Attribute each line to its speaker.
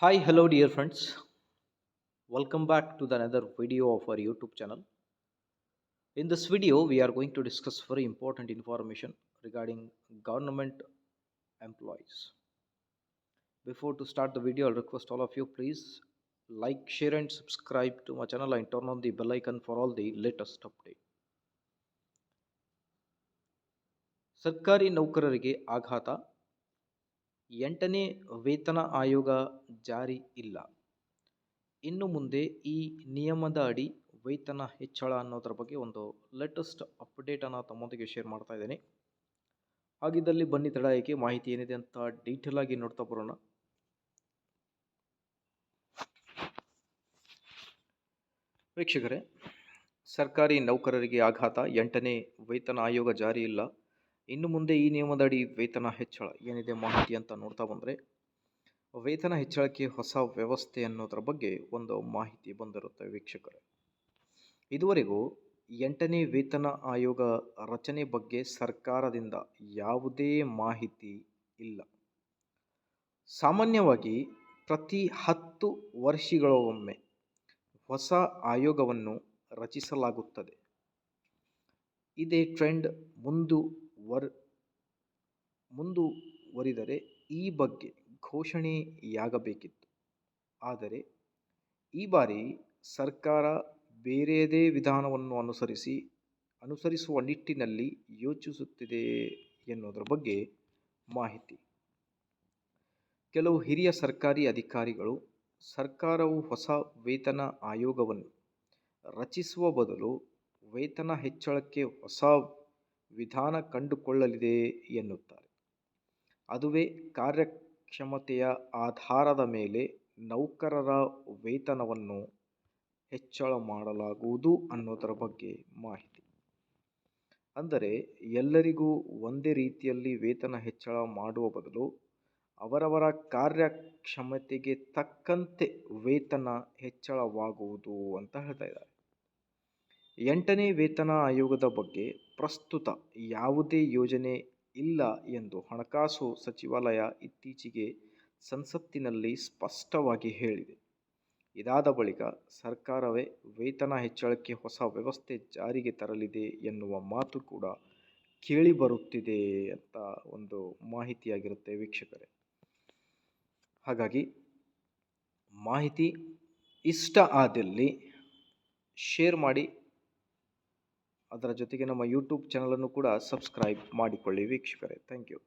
Speaker 1: Hi, hello, dear friends. Welcome back to the another video of our YouTube channel. In this video, we are going to discuss very important information regarding government employees. Before to start the video, I'll request all of you please like, share, and subscribe to my channel and turn on the bell icon for all the latest update. ಸರ್ಕಾರಿ ನೌಕರರಿಗೆ ಆಘಾತ ಎಂಟನೇ ವೇತನ ಆಯೋಗ ಜಾರಿ ಇಲ್ಲ. ಇನ್ನು ಮುಂದೆ ಈ ನಿಯಮದ ಅಡಿ ವೇತನ ಹೆಚ್ಚಳ ಅನ್ನೋದ್ರ ಬಗ್ಗೆ ಒಂದು ಲೇಟೆಸ್ಟ್ ಅಪ್ಡೇಟನ್ನು ತಮ್ಮೊಂದಿಗೆ ಶೇರ್ ಮಾಡ್ತಾ ಇದ್ದೇನೆ. ಹಾಗಿದ್ದಲ್ಲಿ ಬನ್ನಿ ತಡ, ಏಕೆ ಮಾಹಿತಿ ಏನಿದೆ ಅಂತ ಡೀಟೇಲ್ ಆಗಿ ನೋಡ್ತಾ ಬರೋಣ. ವೀಕ್ಷಕರೇ, ಸರ್ಕಾರಿ ನೌಕರರಿಗೆ ಆಘಾತ, ಎಂಟನೇ ವೇತನ ಆಯೋಗ ಜಾರಿ ಇಲ್ಲ. ಇನ್ನು ಮುಂದೆ ಈ ನಿಯಮದಡಿ ವೇತನ ಹೆಚ್ಚಳ ಏನಿದೆ ಮಾಹಿತಿ ಅಂತ ನೋಡ್ತಾ ಬಂದರೆ, ವೇತನ ಹೆಚ್ಚಳಕ್ಕೆ ಹೊಸ ವ್ಯವಸ್ಥೆ ಅನ್ನೋದ್ರ ಬಗ್ಗೆ ಒಂದು ಮಾಹಿತಿ ಬಂದಿರುತ್ತೆ ವೀಕ್ಷಕರೇ. ಇದುವರೆಗೂ ಎಂಟನೇ ವೇತನ ಆಯೋಗ ರಚನೆ ಬಗ್ಗೆ ಸರ್ಕಾರದಿಂದ ಯಾವುದೇ ಮಾಹಿತಿ ಇಲ್ಲ. ಸಾಮಾನ್ಯವಾಗಿ ಪ್ರತಿ ಹತ್ತು ವರ್ಷಗಳೊಮ್ಮೆ ಹೊಸ ಆಯೋಗವನ್ನು ರಚಿಸಲಾಗುತ್ತದೆ. ಇದೇ ಟ್ರೆಂಡ್ ಮುಂದುವರ್ ಮುಂದುವರಿದರೆ ಈ ಬಗ್ಗೆ ಘೋಷಣೆಯಾಗಬೇಕಿತ್ತು. ಆದರೆ ಈ ಬಾರಿ ಸರ್ಕಾರ ಬೇರೆಯದೇ ವಿಧಾನವನ್ನು ಅನುಸರಿಸಿ, ಅನುಸರಿಸುವ ನಿಟ್ಟಿನಲ್ಲಿ ಯೋಚಿಸುತ್ತಿದೆ ಎನ್ನುವುದರ ಬಗ್ಗೆ ಮಾಹಿತಿ. ಕೆಲವು ಹಿರಿಯ ಸರ್ಕಾರಿ ಅಧಿಕಾರಿಗಳು ಸರ್ಕಾರವು ಹೊಸ ವೇತನ ಆಯೋಗವನ್ನು ರಚಿಸುವ ಬದಲು ವೇತನ ಹೆಚ್ಚಳಕ್ಕೆ ಹೊಸ ವಿಧಾನ ಕಂಡುಕೊಳ್ಳಲಿದೆ ಎನ್ನುತ್ತಾರೆ. ಅದುವೇ ಕಾರ್ಯಕ್ಷಮತೆಯ ಆಧಾರದ ಮೇಲೆ ನೌಕರರ ವೇತನವನ್ನು ಹೆಚ್ಚಳ ಮಾಡಲಾಗುವುದು ಅನ್ನೋದರ ಬಗ್ಗೆ ಮಾಹಿತಿ. ಅಂದರೆ, ಎಲ್ಲರಿಗೂ ಒಂದೇ ರೀತಿಯಲ್ಲಿ ವೇತನ ಹೆಚ್ಚಳ ಮಾಡುವ ಬದಲು ಅವರವರ ಕಾರ್ಯಕ್ಷಮತೆಗೆ ತಕ್ಕಂತೆ ವೇತನ ಹೆಚ್ಚಳವಾಗುವುದು ಅಂತ ಹೇಳ್ತಾ ಇದ್ದಾರೆ. ಎಂಟನೇ ವೇತನ ಆಯೋಗದ ಬಗ್ಗೆ ಪ್ರಸ್ತುತ ಯಾವುದೇ ಯೋಜನೆ ಇಲ್ಲ ಎಂದು ಹಣಕಾಸು ಸಚಿವಾಲಯ ಇತ್ತೀಚೆಗೆ ಸಂಸತ್ತಿನಲ್ಲಿ ಸ್ಪಷ್ಟವಾಗಿ ಹೇಳಿದೆ. ಇದಾದ ಬಳಿಕ ಸರ್ಕಾರವೇ ವೇತನ ಹೆಚ್ಚಳಕ್ಕೆ ಹೊಸ ವ್ಯವಸ್ಥೆ ಜಾರಿಗೆ ತರಲಿದೆ ಎನ್ನುವ ಮಾತು ಕೂಡ ಕೇಳಿಬರುತ್ತಿದೆ ಅಂತ ಒಂದು ಮಾಹಿತಿಯಾಗಿರುತ್ತೆ ವೀಕ್ಷಕರೇ. ಹಾಗಾಗಿ ಮಾಹಿತಿ ಇಷ್ಟ ಆದಲ್ಲಿ ಶೇರ್ ಮಾಡಿ ಅದರ ಜೊತೆಗೆ ನಮ್ಮ ಯೂಟ್ಯೂಬ್ ಚಾನಲನ್ನು ಕೂಡ ಸಬ್ಸ್ಕ್ರೈಬ್ ಮಾಡಿಕೊಳ್ಳಿ ವೀಕ್ಷಕರೇ. Thank you